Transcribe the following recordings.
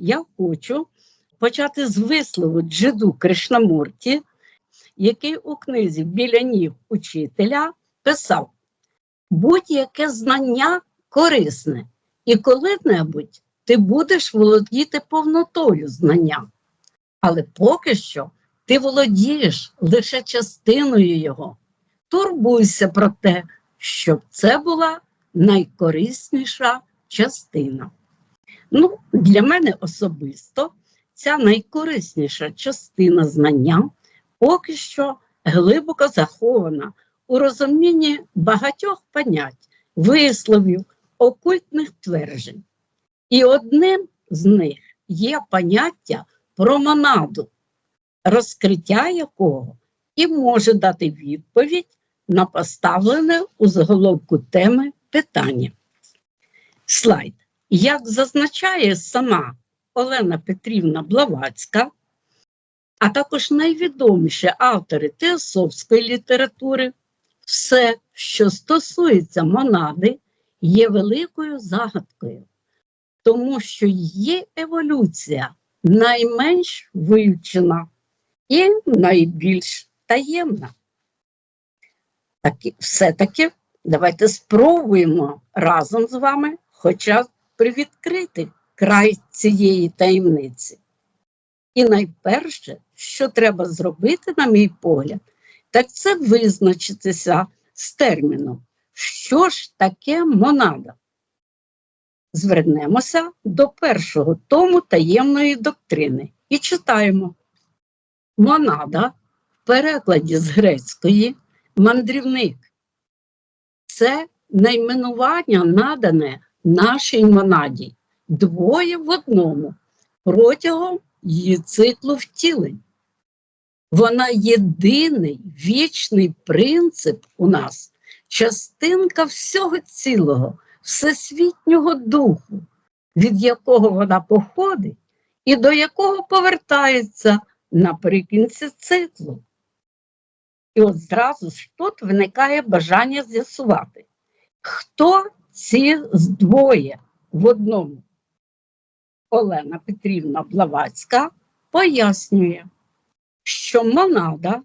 я хочу почати з вислову Джиду Кришнамурті, який у книзі біля ніг учителя писав: будь-яке знання корисне, і коли-небудь ти будеш володіти повнотою знання. Але поки що ти володієш лише частиною його. Турбуйся про те, щоб це була найкорисніша частина. Ну, Для мене особисто ця найкорисніша частина знання поки що глибоко захована у розумінні багатьох понять, висловів, окультних тверджень. І одним з них є поняття про монаду, розкриття якого і може дати відповідь на поставлене у заголовку теми питання. Слайд. Як зазначає сама Олена Петрівна Блавацька, а також найвідоміші автори теософської літератури, все, що стосується монади, є великою загадкою, тому що її еволюція найменш вивчена і найбільш таємна. Так, все-таки давайте спробуємо разом з вами хоча привідкрити край цієї таємниці. І найперше, що треба зробити, на мій погляд, так це визначитися з терміном, що ж таке монада. Звернемося до першого тому таємної доктрини і читаємо. Монада в перекладі з грецької мандрівник. Це найменування надане нашій монаді двоє в одному протягом її циклу втілень. Вона єдиний вічний принцип у нас, частинка всього цілого, всесвітнього духу, від якого вона походить і до якого повертається наприкінці циклу. І от зразу ж тут виникає бажання з'ясувати, хто ці двоє в одному. Олена Петрівна Блавацька пояснює, що монада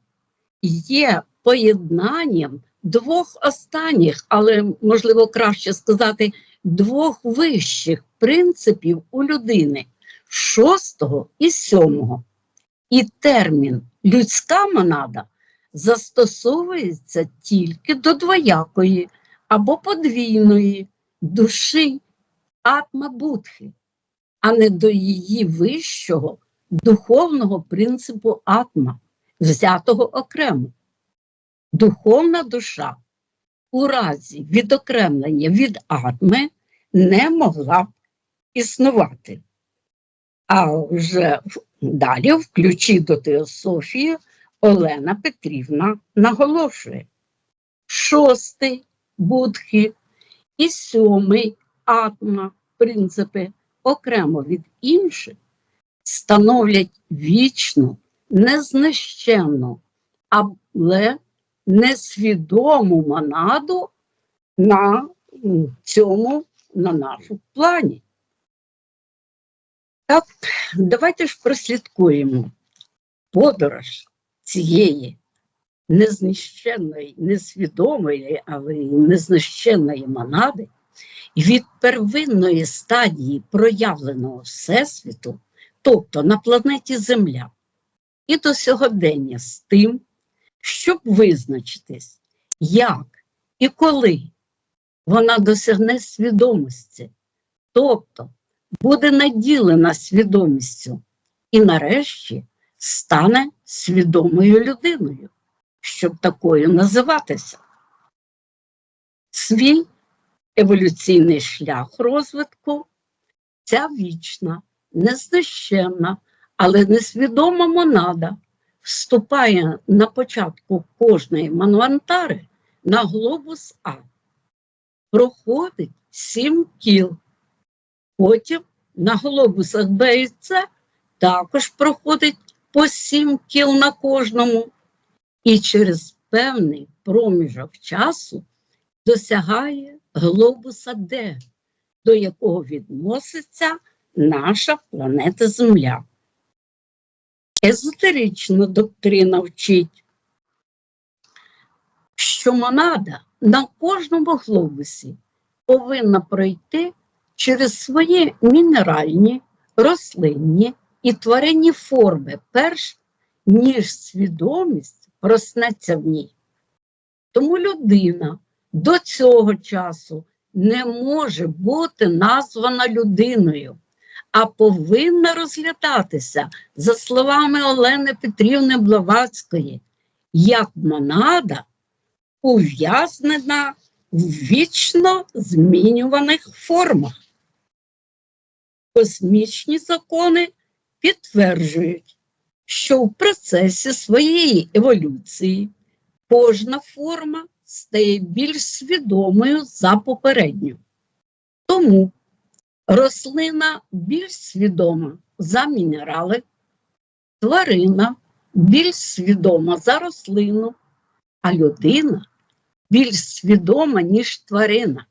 є поєднанням двох останніх, але, можливо, краще сказати, двох вищих принципів у людини шостого і сьомого. І термін людська монада застосовується тільки до двоякої або подвійної душі атма-будхи, а не до її вищого духовного принципу атма, взятого окремо. Духовна душа у разі відокремлення від атми не могла б існувати. А вже далі, в ключі до теософії, Олена Петрівна наголошує: шостий будхи і сьомий атма принципи окремо від інших становлять вічну, незнищенну, але несвідому монаду на цьому, на нашому плані. Так, давайте ж прослідкуємо подорож цієї незнищенної, несвідомої, але й незнищенної монади. Від первинної стадії проявленого Всесвіту, тобто на планеті Земля, і до сьогодення з тим, щоб визначитись, як і коли вона досягне свідомості, тобто буде наділена свідомістю і нарешті стане свідомою людиною, щоб такою називатися. Свій еволюційний шлях розвитку ця вічна, незнищенна, але несвідома монада вступає на початку кожної манвантари на глобус А, проходить сім кіл. Потім на глобусах Б і С також проходить по сім кіл на кожному, і через певний проміжок часу досягає глобуса Д, до якого відноситься наша планета Земля. Езотерична доктрина вчить, що монада на кожному глобусі повинна пройти через свої мінеральні, рослинні і тваринні форми, перш ніж свідомість проснеться в ній. Тому людина до цього часу не може бути названа людиною, а повинна розглядатися, за словами Олени Петрівни Блаватської, як монада, ув'язнена в вічно змінюваних формах. Космічні закони підтверджують, що в процесі своєї еволюції кожна форма стає більш свідомою за попередню. Тому рослина більш свідома за мінерали, тварина більш свідома за рослину, а людина більш свідома, ніж тварина.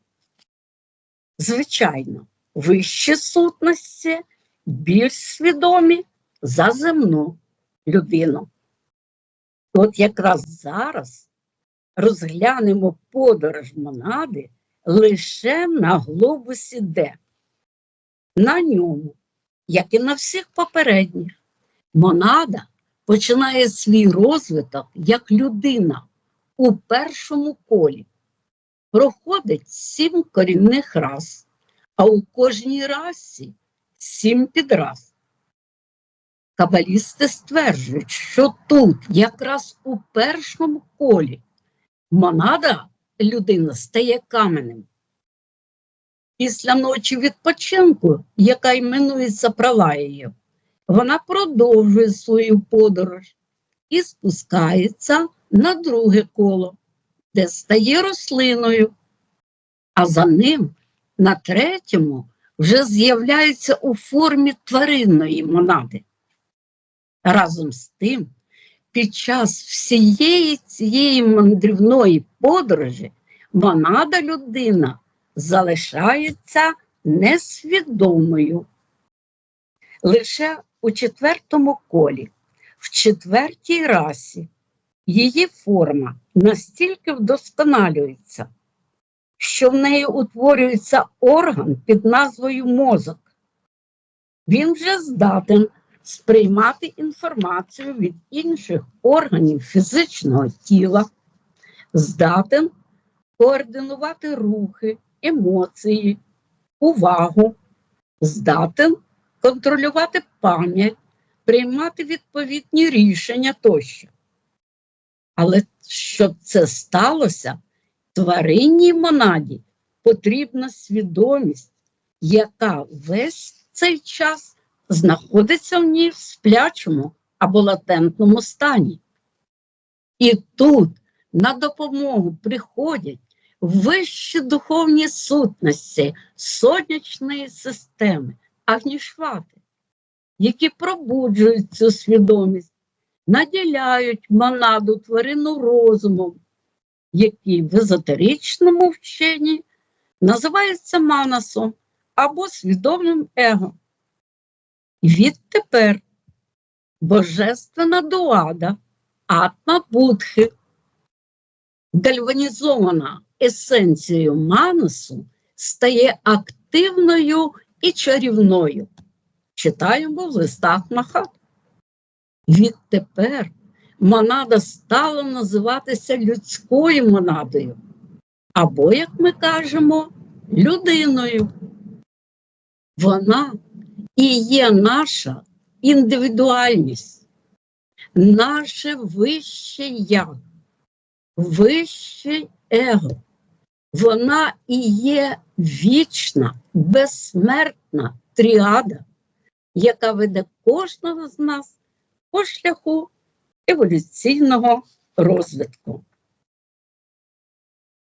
Звичайно, вищі сутності більш свідомі за земну людину. От якраз зараз розглянемо подорож монади лише на глобусі Д. На ньому, як і на всіх попередніх, монада починає свій розвиток як людина у першому колі. Проходить сім корінних рас, а у кожній расі сім підрас. Кабалісти стверджують, що тут, якраз у першому колі, монада людина стає каменем. Після ночі відпочинку, яка іменується праваєю, вона продовжує свою подорож і спускається на друге коло, де стає рослиною, а за ним на третьому вже з'являється у формі тваринної монади. Разом з тим, під час всієї цієї мандрівної подорожі монада людина залишається несвідомою. Лише у четвертому колі, в четвертій расі, її форма настільки вдосконалюється, що в неї утворюється орган під назвою мозок. Він вже здатен сприймати інформацію від інших органів фізичного тіла, здатен координувати рухи, емоції, увагу, здатен контролювати пам'ять, приймати відповідні рішення тощо. Але щоб це сталося, тваринній монаді потрібна свідомість, яка весь цей час знаходиться в ній в сплячому або латентному стані. І тут на допомогу приходять вищі духовні сутності сонячної системи, агнішвати, які пробуджують цю свідомість, наділяють монаду тварину розумом, який в езотеричному вченні називається манасом або свідомим его. Відтепер божественна дуада, атма будхи, гальванізована есенцією манасу, стає активною і чарівною. Читаємо в листах Махат. Відтепер монада стала називатися людською монадою, або, як ми кажемо, людиною. Вона і є наша індивідуальність, наше вище я, вище его. Вона і є вічна, безсмертна тріада, яка веде кожного з нас по шляху еволюційного розвитку.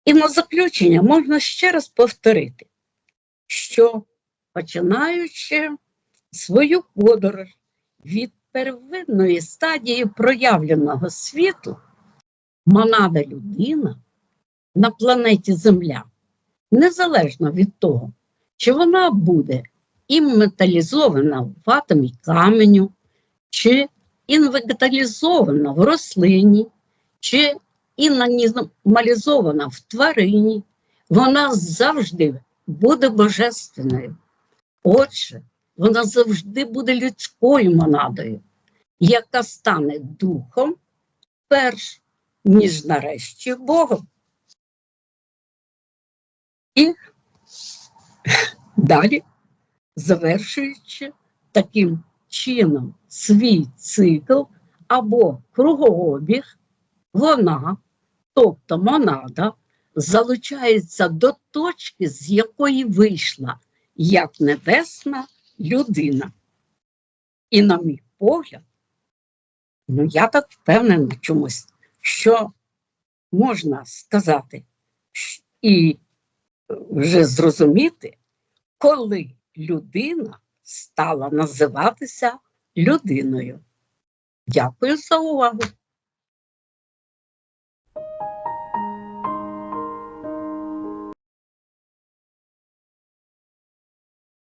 І на заключення можна ще раз повторити, що починаючи свою подорож від первинної стадії проявленого світу, монада людина на планеті Земля, незалежно від того, чи вона буде імметалізована в атомі каменю, чи інвегеталізована в рослині, чи інанімалізована в тварині, вона завжди буде божественною. Отже, вона завжди буде людською монадою, яка стане духом перш, ніж нарешті Богом. І далі, завершуючи таким чином свій цикл або кругообіг, вона, тобто монада, залучається до точки, з якої вийшла як небесна людина. І, на мій погляд, ну я так впевнена чомусь, що можна сказати і вже зрозуміти, коли людина стала називатися людиною. Дякую за увагу.